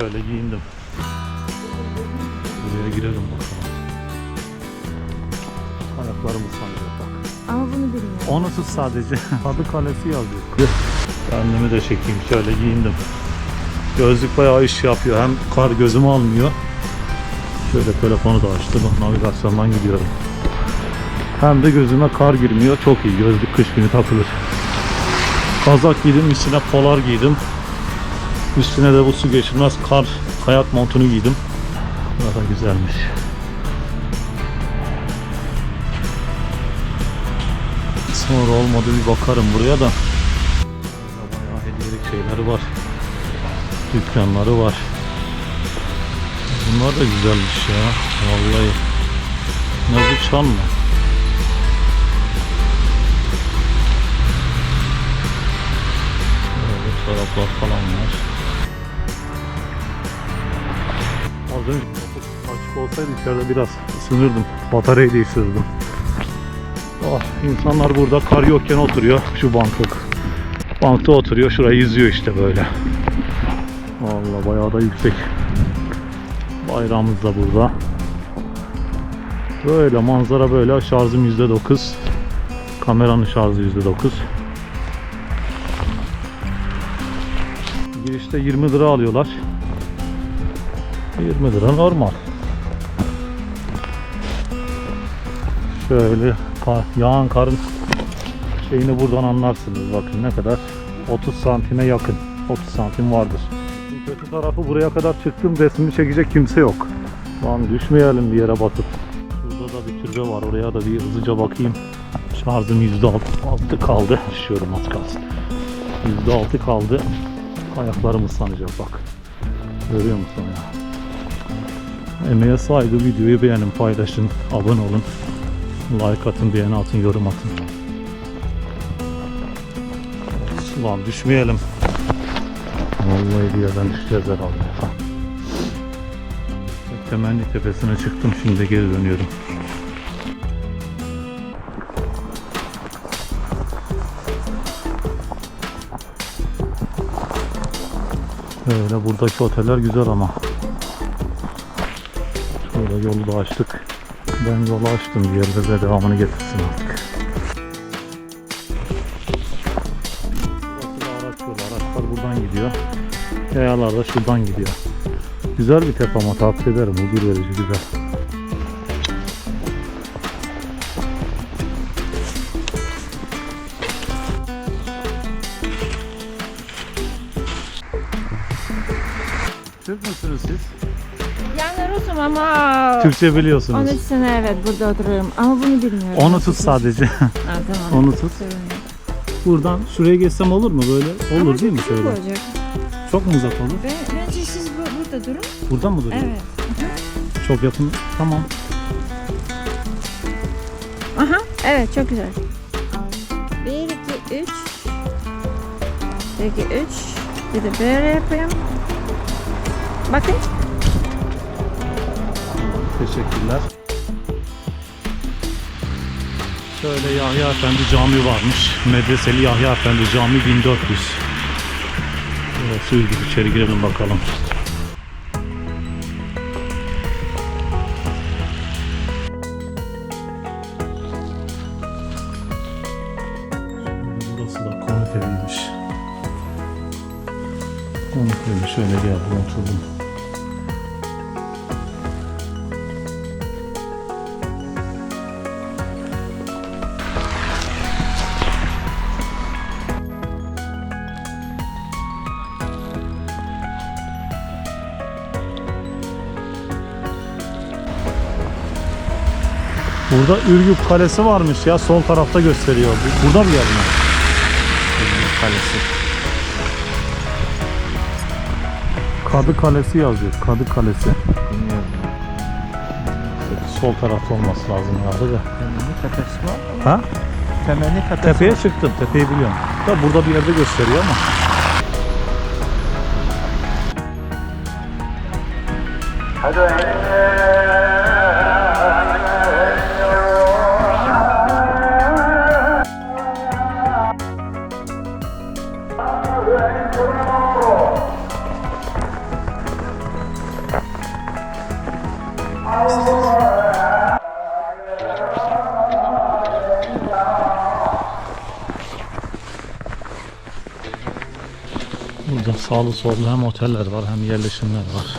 Şöyle giyindim. Buraya girelim bakalım. Ayaklarım ıslanacak bak. Ama bunu bilmiyorum. Onu tut sadece. Adı kalesi yazıyor. Kendimi de çekeyim. Şöyle giyindim. Gözlük bayağı iş yapıyor. Hem kar gözümü almıyor. Şöyle telefonu da açtım. Navigasyondan gidiyorum. Hem de gözüme kar girmiyor. Çok iyi. Gözlük kış günü takılır. Kazak giydim. Üstüne polar giydim. Üstüne de bu su geçirmez kar kayak montunu giydim. Burada güzelmiş. Sonra olmadı bir bakarım buraya da. Bayağı hediyelik şeyleri var. Dükkanları var. Bunlar da güzelmiş ya. Vallahi. Bu çan mı? Böyle çoraplar falan var. Az önce açık olsaydı içeride biraz ısınırdım. Bataryayı değiştirdim. Oh, insanlar burada kar yokken oturuyor. Şu bankta. Bankta oturuyor. Şurayı izliyor işte böyle. Vallahi bayağı da yüksek. Bayrağımız da burada. Böyle manzara böyle. Şarjım %9. Kameranın şarjı %9. Girişte 20 lira alıyorlar. 20 lira normal. Şöyle yağan karın şeyini buradan anlarsınız. Bakın ne kadar 30 santime yakın. 30 santim vardır. Kötü tarafı buraya kadar çıktım resmini çekecek kimse yok. Lan düşmeyelim bir yere batıp. Şurada da bir türbe var. Oraya da bir hızlıca bakayım. Şarjım %6 kaldı. Düşüyorum az kalsın. %6 kaldı. Ayaklarım ıslanacak bak. Görüyor musun ya? Emeğe saygı videoyu beğenin, paylaşın, abone olun. Like atın, beğeni atın, yorum atın. Ulan düşmeyelim. Vallahi bir yerden düşeceğiz herhalde. Temenni tepesine çıktım şimdi geri dönüyorum. Öyle buradaki oteller güzel ama. Şöyle yolu da açtık. Ben yolu açtım. Diğeri de devamını getirsin artık. Burası da araç yolu. Araçlar buradan gidiyor. Yayalar da şuradan gidiyor. Güzel bir tepe ama tavsiye ederim. Huzur verici güzel. Ama Türkçe biliyorsunuz. 13 sene evet burada oturuyorum ama bunu bilmiyorum. Onu tut sadece. Ha, tamam. Onu tut. Buradan şuraya geçsem olur mu böyle? Olur Ama değil mi şöyle? olacak. Çok mu uzak olur? Ben, bence siz bu, burada durun. Buradan mı duruyor? Evet. Çok yakın. Tamam. Aha evet çok güzel. 1, 2, 3. 1, 2, 3. Bir de böyle yapayım. Bakın. Teşekkürler. Şöyle Yahya Efendi Camii varmış. Medreseli Yahya Efendi Camii 1400. Evet, suyu gibi içeri girelim bakalım. Burada Ürgüp Kalesi varmış ya sol tarafta gösteriyor. Bu- Burada bir yer mi? Ürgüp Kalesi. Kadı Kalesi yazıyor. Kadı Kalesi. Bilmiyorum. Sol tarafta olması lazım herhalde de. Temelli tepesi var. Ha? Temelli tepesi Tepeye var. çıktım. Tepeyi biliyorum. Da burada bir yerde gösteriyor ama. Burada sağlı sollu hem oteller var hem yerleşimler var.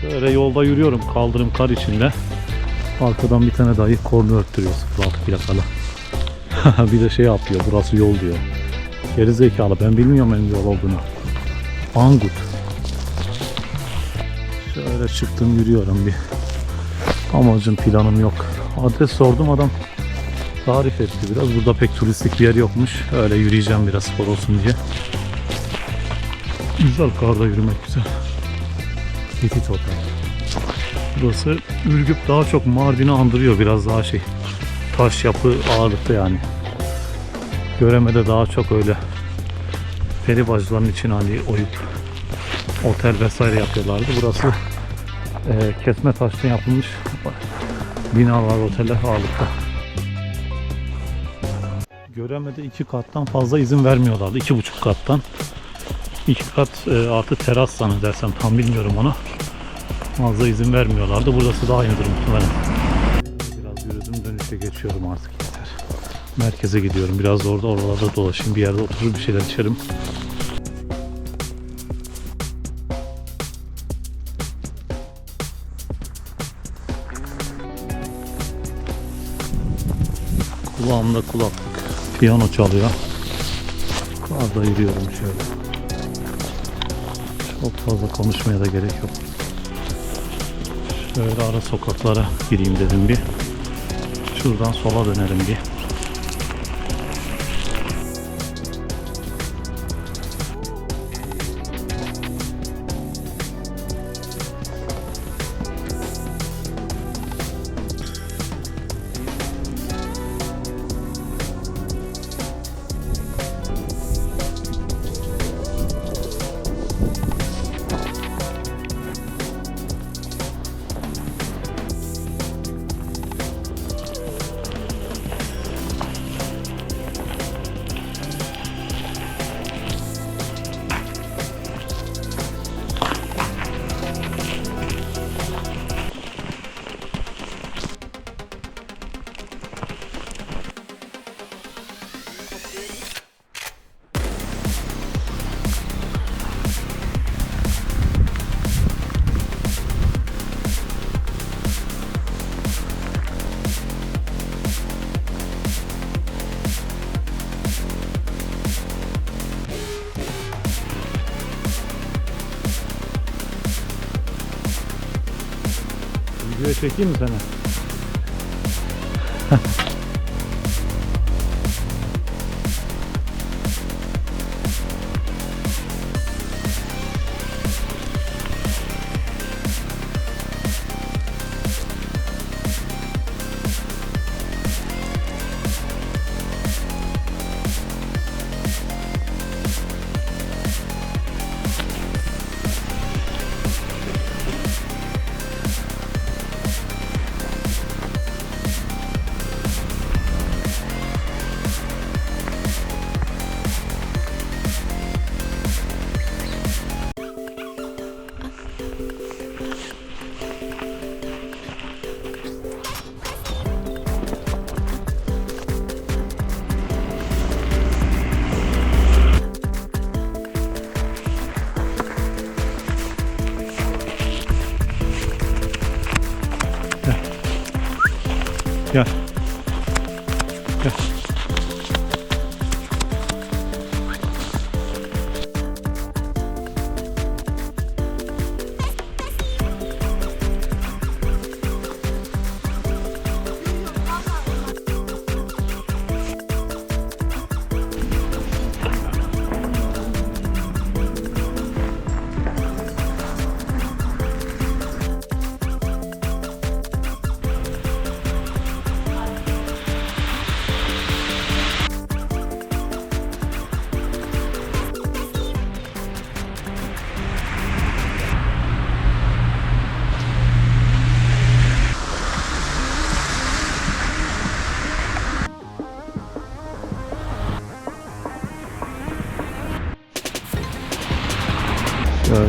Şöyle yolda yürüyorum kaldırım kar içinde. Arkadan bir tane dayı kornu öttürüyor 06 plakalı. bir de şey yapıyor burası yol diyor. Geri zekalı ben bilmiyorum benim yol olduğunu. Angut. Şöyle çıktım yürüyorum bir. Amacım planım yok. Adres sordum adam tarif etti biraz. Burada pek turistik bir yer yokmuş. Öyle yürüyeceğim biraz spor olsun diye. Güzel karda yürümek güzel. Hitit Otel. Burası Ürgüp daha çok Mardin'i andırıyor biraz daha şey. Taş yapı ağırlıklı yani. Göreme'de daha çok öyle peri bacıların için hani oyup otel vesaire yapıyorlardı. Burası e, kesme taştan yapılmış binalar, oteller ağırlıkta. Göreme'de iki kattan fazla izin vermiyorlardı. iki buçuk kattan. İki kat e, artı teras zannedersem tam bilmiyorum onu. Fazla izin vermiyorlardı. Burası daha aynıdır muhtemelen. Biraz yürüdüm dönüşe geçiyorum artık yeter. Merkeze gidiyorum. Biraz da orada oralarda dolaşayım. Bir yerde oturur bir şeyler içerim. Kulağımda kulaklık. Piyano çalıyor. Karda yürüyorum şöyle. Çok fazla konuşmaya da gerek yok. Şöyle ara sokaklara gireyim dedim bir. Şuradan sola dönerim bir. Çekeyim mi seni?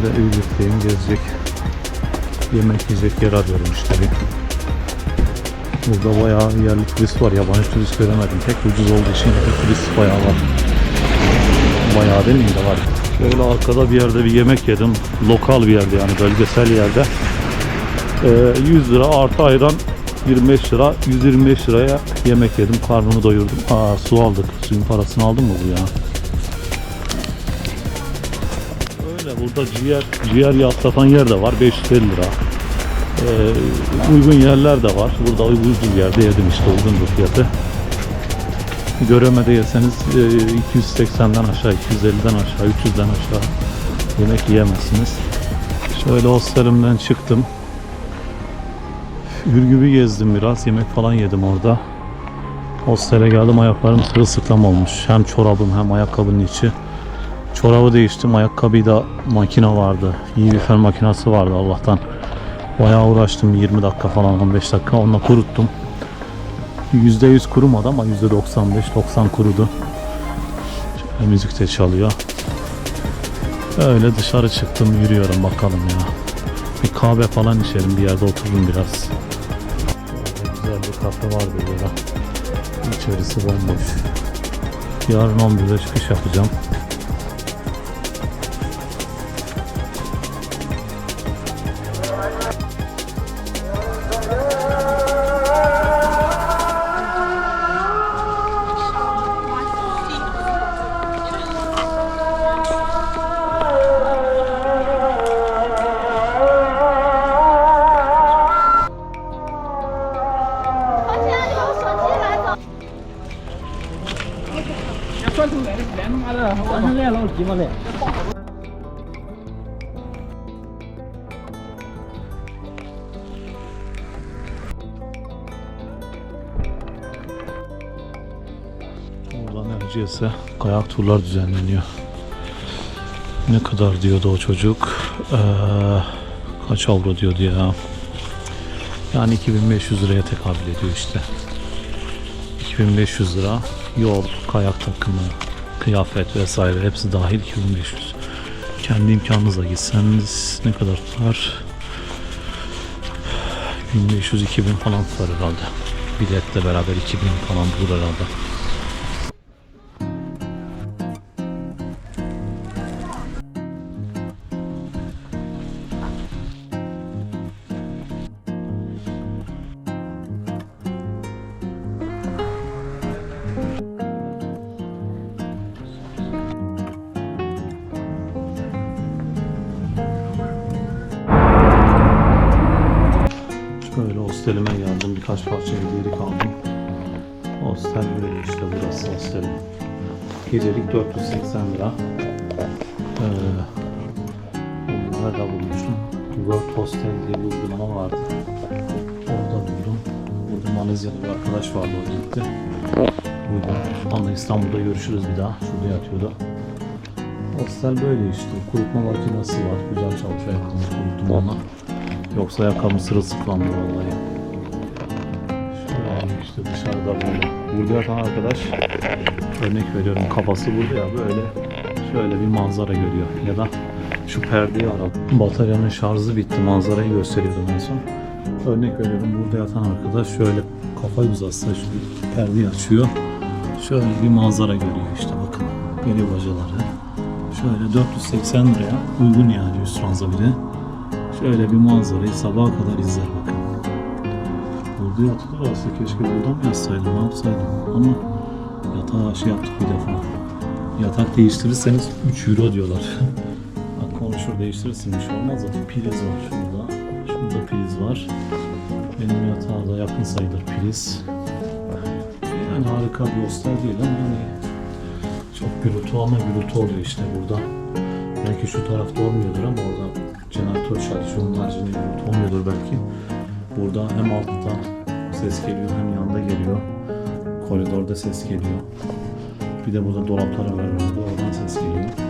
Şöyle Ürgüp'teyim gezecek. Yemek yiyecek yer arıyorum işte. Burada bayağı yerli turist var. Yabancı turist göremedim. Pek ucuz olduğu için yerli turist bayağı var. Bayağı demeyeyim de var. Böyle arkada bir yerde bir yemek yedim. Lokal bir yerde yani bölgesel yerde. Ee, 100 lira artı ayran 25 lira. 125 liraya yemek yedim. Karnımı doyurdum. Aa su aldık. Suyun parasını aldın mı bu ya? Burada ciğer, ciğer yağı satan yer de var. 550 lira. Ee, uygun yerler de var. Burada uygun yerde yedim işte uygun bir fiyatı. Göremede yeseniz e, 280'den aşağı, 250'den aşağı, 300'den aşağı yemek yiyemezsiniz. Şöyle hostelimden çıktım. Ürgüp'ü gezdim biraz. Yemek falan yedim orada. Hostele geldim ayaklarım sırılsıklam olmuş. Hem çorabım hem ayakkabının içi. Çorabı değiştim. Ayakkabıyı da makine vardı. İyi bir fön makinesi vardı Allah'tan. Bayağı uğraştım 20 dakika falan 15 dakika onunla kuruttum. %100 kurumadı ama %95-90 kurudu. Şöyle müzik de çalıyor. Öyle dışarı çıktım yürüyorum bakalım ya. Bir kahve falan içerim bir yerde otururum biraz. Böyle güzel bir kafe var burada. İçerisi bomboş. Yarın 11'de çıkış yapacağım. Buradan Erciyes'e kayak turlar düzenleniyor. Ne kadar diyordu o çocuk? Ee, kaç avro diyordu ya? Yani 2500 liraya tekabül ediyor işte. 2500 lira yol, kayak takımı, kıyafet vesaire hepsi dahil 2500. Kendi imkanınızla gitseniz ne kadar tutar? 1500-2000 falan tutar herhalde. Biletle beraber 2000 falan bulur herhalde. Birkaç parça hediyelik aldım. Hostel böyle işte burası hostelim. Gecelik 480 lira. Ee, bunu nerede bulmuştum? World Hostel diye bir uygulama vardı. Orada buldum. Burada Malezyalı bir arkadaş vardı o gitti. Onunla İstanbul'da görüşürüz bir daha. Şurada yatıyordu. Hostel böyle işte. Kurutma makinesi var. Güzel çalışıyor. Kuruttum ona. Yoksa ayakkabım sırılsıklandı vallahi. İşte dışarıda böyle. Burada yatan arkadaş örnek veriyorum kafası burada ya böyle şöyle bir manzara görüyor. Ya da şu perdeyi aradım. Bataryanın şarjı bitti. Manzarayı gösteriyordum en son. Örnek veriyorum burada yatan arkadaş şöyle kafayı uzatsa şu perdeyi açıyor. Şöyle bir manzara görüyor işte bakın. Geliyor bacaları. Şöyle 480 liraya uygun yani üst ranza bile. Şöyle bir manzarayı sabaha kadar izler bakın. Burada yatılır aslında keşke burada mı yatsaydım ne yapsaydım ama yatağa şey yaptık bir defa. Yatak değiştirirseniz 3 euro diyorlar. Bak konuşur değiştirirsin bir şey olmaz zaten priz var şurada. Şurada priz var. Benim yatağa da yakın sayılır priz. Yani harika bir hostel değil ama hani çok gürültü ama gürültü oluyor işte burada. Belki şu tarafta olmuyordur ama orada jeneratör çalışıyor. Onun haricinde gürültü olmuyordur belki. Burada hem altta ses geliyor hem yanda geliyor. Koridorda ses geliyor. Bir de burada dolaplar var orada. Oradan ses geliyor.